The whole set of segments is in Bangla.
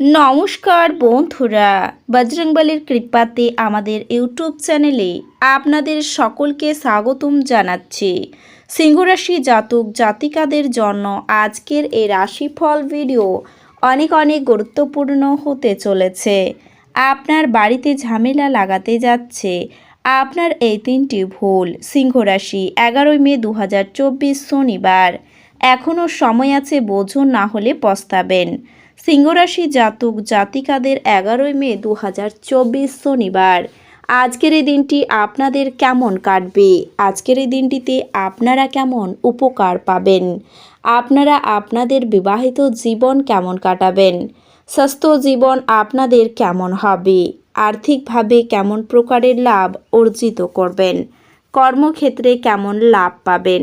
নমস্কার বন্ধুরা বজরংবলীর কৃপাতে আমাদের ইউটিউব চ্যানেলে আপনাদের সকলকে স্বাগতম জানাচ্ছি। সিংহরাশি জাতক জাতিকাদের জন্য আজকের এই রাশিফল ভিডিও অনেক অনেক গুরুত্বপূর্ণ হতে চলেছে। আপনার বাড়িতে ঝামেলা লাগাতে যাচ্ছে। আপনার এই তিনটি ভুল, সিংহরাশি এগারোই মে দু হাজার চব্বিশ শনিবার। এখনও সময় আছে বোঝুন না হলে পস্তাবেন। সিংহরাশি জাতক জাতিকাদের এগারোই মে দু হাজার চব্বিশ শনিবার। আজকের এই দিনটি আপনাদের কেমন কাটবে? আজকের এই দিনটিতে আপনারা কেমন উপকার পাবেন? আপনারা আপনাদের বিবাহিত জীবন কেমন কাটাবেন? স্বাস্থ্য জীবন আপনাদের কেমন হবে? আর্থিকভাবে কেমন প্রকারের লাভ অর্জিত করবেন? কর্মক্ষেত্রে কেমন লাভ পাবেন?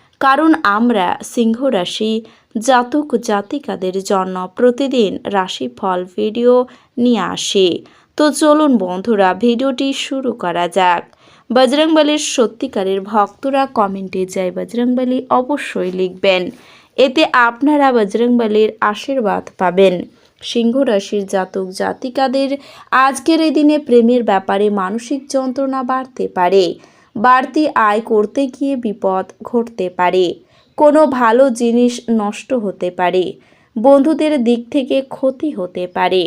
কারণ আমরা সিংহ রাশি জাতক জাতিকাদের জন্য প্রতিদিন রাশিফল ভিডিও নিয়ে আসি। তো চলুন বন্ধুরা, ভিডিওটি শুরু করা যাক। বজরংবলীর সত্যিকারের ভক্তরা কমেন্টে যায় বজরংবলী অবশ্যই লিখবেন। এতে আপনারা বজরংবলীর আশীর্বাদ পাবেন। সিংহ রাশির জাতক জাতিকাদের আজকের এই দিনে প্রেমের ব্যাপারে মানসিক যন্ত্রণা বাড়তে পারে। বাড়তি আয় করতে গিয়ে বিপদ ঘটতে পারে। কোনো ভালো জিনিস নষ্ট হতে পারে। বন্ধুদের দিক থেকে ক্ষতি হতে পারে।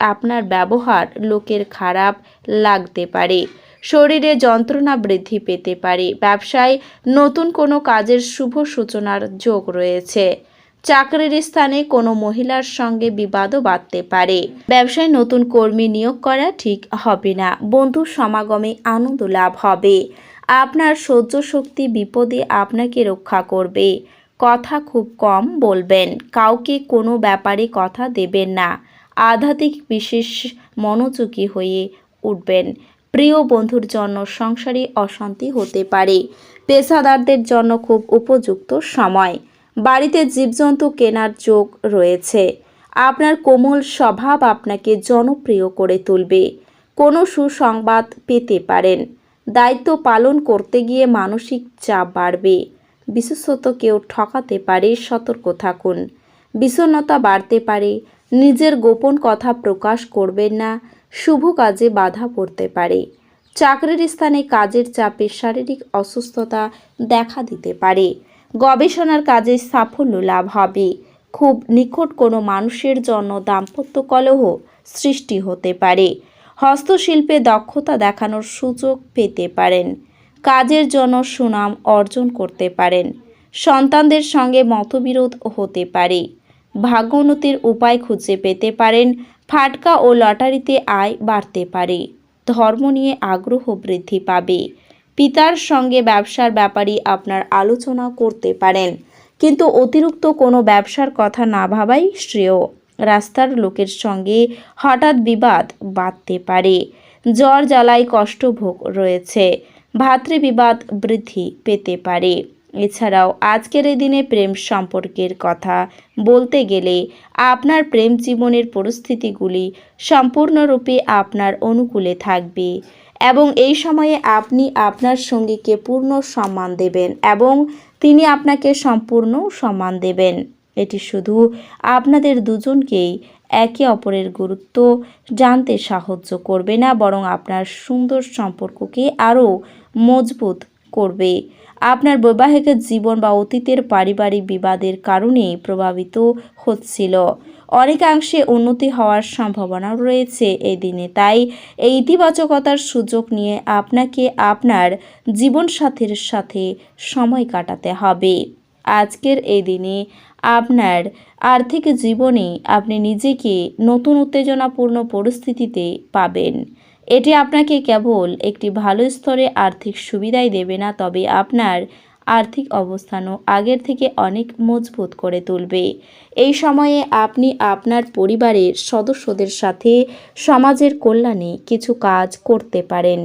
আপনার ব্যবহার লোকের খারাপ লাগতে পারে। শরীরে যন্ত্রণা বৃদ্ধি পেতে পারে। ব্যবসায় নতুন কোনো কাজের শুভ সূচনার যোগ রয়েছে। চাকরির স্থানে কোনো মহিলার সঙ্গে বিবাদও বাঁধতে পারে। ব্যবসায় নতুন কর্মী নিয়োগ করা ঠিক হবে না। বন্ধু সমাগমে আনন্দ লাভ হবে। আপনার সহ্য শক্তি বিপদে আপনাকে রক্ষা করবে। কথা খুব কম বলবেন, কাউকে কোনো ব্যাপারে কথা দেবেন না। আধ্যাত্মিক বিশেষ মনোযোগী হয়ে উঠবেন। প্রিয় বন্ধুর জন্য সংসারে অশান্তি হতে পারে। পেশাদারদের জন্য খুব উপযুক্ত সময়। বাড়িতে জীবজন্তু কেনার যোগ রয়েছে। আপনার কোমল স্বভাব আপনাকে জনপ্রিয় করে তুলবে। কোনো সুসংবাদ পেতে পারেন। দায়িত্ব পালন করতে গিয়ে মানসিক চাপ বাড়বে। বিশেষত কেউ ঠকাতে পারে, সতর্ক থাকুন। বিষণ্ণতা বাড়তে পারে, নিজের গোপন কথা প্রকাশ করবেন না, শুভ কাজে বাধা পড়তে পারে। চাকরির স্থানে কাজের চাপে শারীরিক অসুস্থতা দেখা দিতে পারে। গবেষণার কাজে সাফল্য লাভ হবে। খুব নিকট কোনো মানুষের জন্য দাম্পত্য কলহ সৃষ্টি হতে পারে। হস্তশিল্পে দক্ষতা দেখানোর সুযোগ পেতে পারেন। কাজের জন্য সুনাম অর্জন করতে পারেন। সন্তানদের সঙ্গে মতবিরোধ হতে পারে। ভাগ্যোন্নতির উপায় খুঁজে পেতে পারেন। ফাটকা ও লটারিতে আয় বাড়তে পারে। ধর্ম নিয়ে আগ্রহ বৃদ্ধি পাবে। পিতার সঙ্গে ব্যবসার ব্যাপারে আপনার আলোচনা করতে পারেন। কিন্তু অতিরিক্ত কোনো ব্যবসার কথা না ভাবাই শ্রেয়। রাস্তার লোকের সঙ্গে হঠাৎ বিবাদ বাঁধতে পারে। জ্বর জ্বালায় কষ্টভোগ রয়েছে। ভাতৃবিবাদ বৃদ্ধি পেতে পারে। এছাড়াও আজকের এই দিনে প্রেম সম্পর্কের কথা বলতে গেলে আপনার প্রেম জীবনের পরিস্থিতিগুলি সম্পূর্ণরূপে আপনার অনুকূলে থাকবে এবং এই সময়ে আপনি আপনার সঙ্গীকে পূর্ণ সম্মান দেবেন এবং তিনি আপনাকে সম্পূর্ণ সম্মান দেবেন। এটি শুধু আপনাদের দুজনকেই একে অপরের গুরুত্ব জানতে সাহায্য করবে না, বরং আপনার সুন্দর সম্পর্ককে আরও মজবুত করবে। আপনার বৈবাহিক জীবন বা অতীতের পারিবারিক বিবাদের কারণে প্রভাবিত হচ্ছিল। অনেকাংশে উন্নতি হওয়ার সম্ভাবনা রয়েছে এই দিনে, তাই এই ইতিবাচকতার সুযোগ নিয়ে আপনাকে আপনার জীবন জীবনসাথীর সাথে সময় কাটাতে হবে। আজকের এই দিনে আপনার আর্থিক জীবনে আপনি নিজেকে নতুন উত্তেজনাপূর্ণ পরিস্থিতিতে পাবেন। এটি আপনাকে কেবল একটি ভালো স্তরে আর্থিক সুবিধাই দেবে না, তবে আপনার আর্থিক অবস্থানও আগের থেকে অনেক মজবুত করে তুলবে। এই সময়ে আপনি আপনার পরিবারের সদস্যদের সাথে সমাজের কল্যাণে কিছু কাজ করতে পারেন,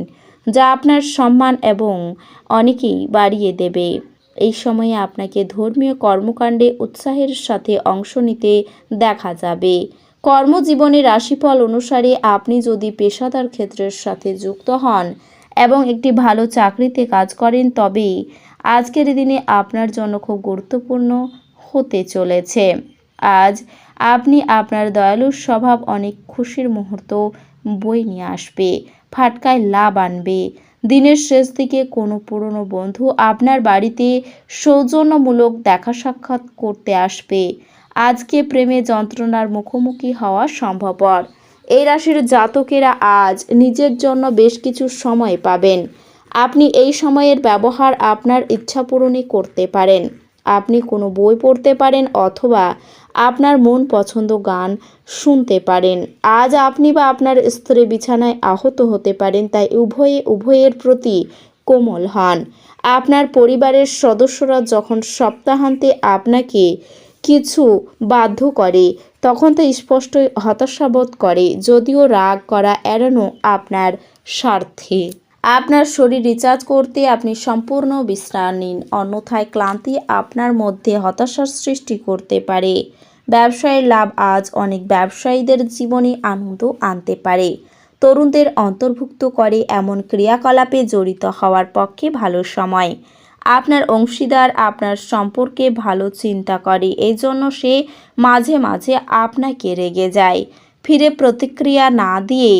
যা আপনার সম্মান এবং অনেকেই বাড়িয়ে দেবে। এই সময়ে আপনাকে ধর্মীয় কর্মকাণ্ডে উৎসাহের সাথে অংশ নিতে দেখা যাবে। কর্মজীবনে রাশিফল অনুসারে আপনি যদি পেশাদার ক্ষেত্রের সাথে যুক্ত হন এবং একটি ভালো চাকরিতে কাজ করেন তবে আজকের দিনে আপনার জন্য খুব গুরুত্বপূর্ণ হতে চলেছে। আজ আপনি আপনার দয়ালু স্বভাব অনেক খুশির মুহূর্ত বই নিয়ে আসবে, ফাটকায় লাভ আনবে। দিনের শেষ দিকে কোনো পুরনো বন্ধু আপনার বাড়িতে সৌজন্যমূলক দেখা সাক্ষাৎ করতে আসবে। আজকে প্রেমে যন্ত্রণার মুখোমুখি হওয়া সম্ভবপর। এই রাশির জাতকেরা আজ নিজের জন্য বেশ কিছু সময় পাবেন। আপনি এই সময়ের ব্যবহার আপনার ইচ্ছা পূরণে করতে পারেন। আপনি কোনো বই পড়তে পারেন অথবা আপনার মন পছন্দ গান শুনতে পারেন। আজ আপনি বা আপনার স্ত্রী বিছানায় আহত হতে পারেন, তাই উভয়ে, উভয়ের প্রতি কোমল হন। আপনার পরিবারের সদস্যরা যখন সপ্তাহান্তে আপনাকে কিছু বাধ্য করে, তখন তা স্পষ্ট হতাশাবোধ করে, যদিও রাগ করা এড়ানো আপনার স্বার্থে। আপনার শরীর রিচার্জ করতে আপনি সম্পূর্ণ বিশ্রাম নিন। অন্যথায় ক্লান্তি আপনার মধ্যে হতাশার সৃষ্টি করতে পারে। ব্যবসায়ের লাভ আজ অনেক ব্যবসায়ীদের জীবনে আনন্দ আনতে পারে। তরুণদের অন্তর্ভুক্ত করে এমন ক্রিয়াকলাপে জড়িত হওয়ার পক্ষে ভালো সময়। আপনার অংশীদার আপনার সম্পর্কে ভালো চিন্তা করে এই জন্য সে মাঝে মাঝে আপনাকে রেগে যায়। ফিরে প্রতিক্রিয়া না দিয়ে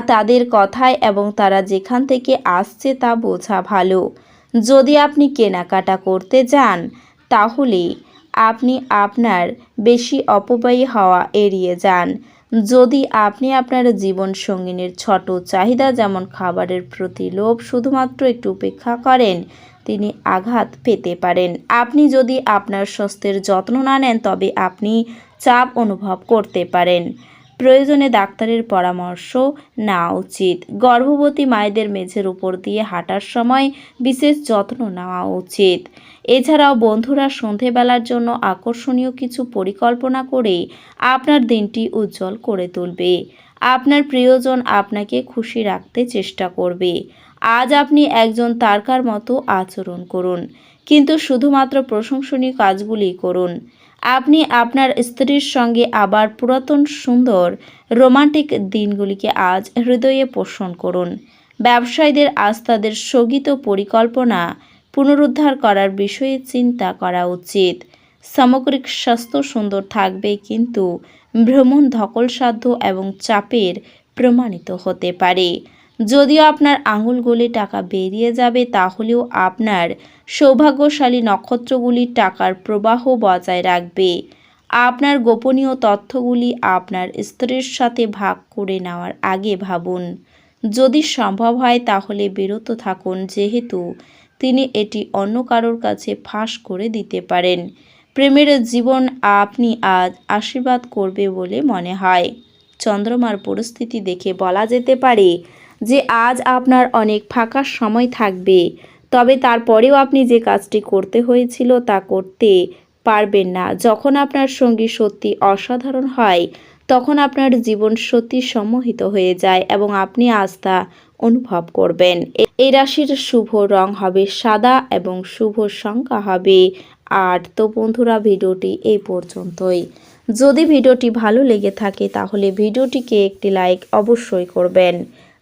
তাদের কথায় এবং তারা যেখান থেকে আসছে তা বোঝা ভালো। যদি আপনি কেনাকাটা করতে যান, তাহলে আপনি আপনার বেশি অপব্যয়ী হওয়া এড়িয়ে যান। যদি আপনি আপনার জীবন সঙ্গিনীর ছোট চাহিদা যেমন খাবারের প্রতি লোভ শুধুমাত্র একটু উপেক্ষা করেন, তিনি আঘাত পেতে পারেন। আপনি যদি আপনার স্বাস্থ্যের যত্ন না নেন, তবে আপনি চাপ অনুভব করতে পারেন। প্রয়োজনে ডাক্তারের পরামর্শ নেওয়া উচিত। গর্ভবতী মায়েদের মেঝের উপর দিয়ে হাঁটার সময় বিশেষ যত্ন নেওয়া উচিত। এছাড়াও বন্ধুরা সন্ধেবেলার জন্য আকর্ষণীয় কিছু পরিকল্পনা করে আপনার দিনটি উজ্জ্বল করে তুলবে। আপনার প্রিয়জন আপনাকে খুশি রাখতে চেষ্টা করবে। আজ আপনি একজন তারকার মতো আচরণ করুন। কিন্তু শুধুমাত্র প্রশংসনীয় কাজগুলি করুন। আপনি আপনার স্ত্রীর সঙ্গে আবার পুরাতন সুন্দর, রোমান্টিক দিনগুলিকে আজ হৃদয়ে পোষণ করুন। ব্যবসায়ীদের আজ তাদের স্থগিত পরিকল্পনা পুনরুদ্ধার করার বিষয়ে চিন্তা করা উচিত। সামগ্রিক স্বাস্থ্য সুন্দর থাকবে কিন্তু ভ্রমণ ধকলসাধ্য এবং চাপের প্রমাণিত হতে পারে। যদিও আপনার আঙুল গলে টাকা বেরিয়ে যাবে, তাহলেও আপনার সৌভাগ্যশালী নক্ষত্রগুলি টাকার প্রবাহ বজায় রাখবে। আপনার গোপনীয় তথ্যগুলি আপনার স্ত্রীর সাথে ভাগ করে নেওয়ার আগে ভাবুন। যদি সম্ভব হয়, তাহলে বিরত থাকুন, যেহেতু তিনি এটি অন্য কারোর কাছে ফাঁস করে দিতে পারেন। প্রেমের জীবন আপনি আজ আশীর্বাদ করবে বলে মনে হয়। চন্দ্রমার পরিস্থিতি দেখে বলা যেতে পারে যে আজ আপনার অনেক ফাঁকা সময় থাকবে। তবে তারপরেও আপনি যে কাজটি করতে হয়েছিল তা করতে পারবেন না। যখন আপনার সঙ্গী সত্যি অসাধারণ হয়, তখন আপনার জীবন সত্যি সম্মোহিত হয়ে যায় এবং আপনি আস্থা অনুভব করবেন। এই রাশির শুভ রং হবে সাদা এবং শুভ সংখ্যা হবে আট। তো বন্ধুরা, ভিডিওটি এই পর্যন্তই। যদি ভিডিওটি ভালো লেগে থাকে, তাহলে ভিডিওটিকে একটি লাইক অবশ্যই করবেন।